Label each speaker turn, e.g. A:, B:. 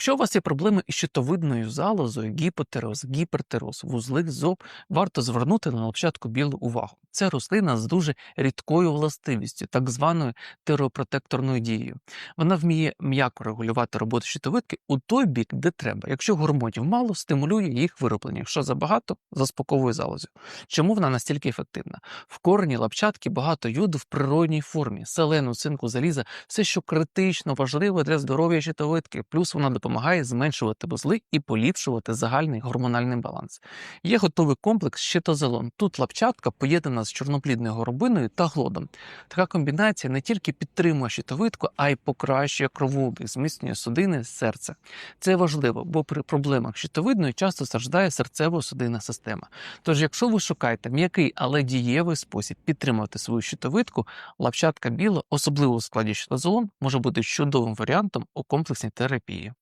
A: Якщо у вас є проблеми із щитовидною залозою, гіпотероз, гіпертероз, вузлих, зоб, варто звернути на лопчатку білу увагу. Це рослина з дуже рідкою властивістю, так званою теропротекторною дією. Вона вміє м'яко регулювати роботу щитовидки у той бік, де треба. Якщо гормонів мало, стимулює їх вироблення. Якщо забагато, заспоковує залозю. Чому вона настільки ефективна? В корені лапчатки багато йоду в природній формі, селену, цинку, заліза, все, що критично важливе для здоров'я щитовидки. Плюс вона допомагає зменшувати вузли і поліпшувати загальний гормональний баланс. Є готовий комплекс щитозелон. Тут лапчатка поєднана з чорноплідною горобиною та глодом. Така комбінація не тільки підтримує щитовидку, а й покращує кровообіг, зміцнює судини серця. Це важливо, бо при проблемах щитовидної часто страждає серцево-судинна система. Тож, якщо ви шукаєте м'який, але дієвий спосіб підтримувати свою щитовидку, лапчатка біла, особливо у складі щитозолон, може бути чудовим варіантом у комплексній терапії.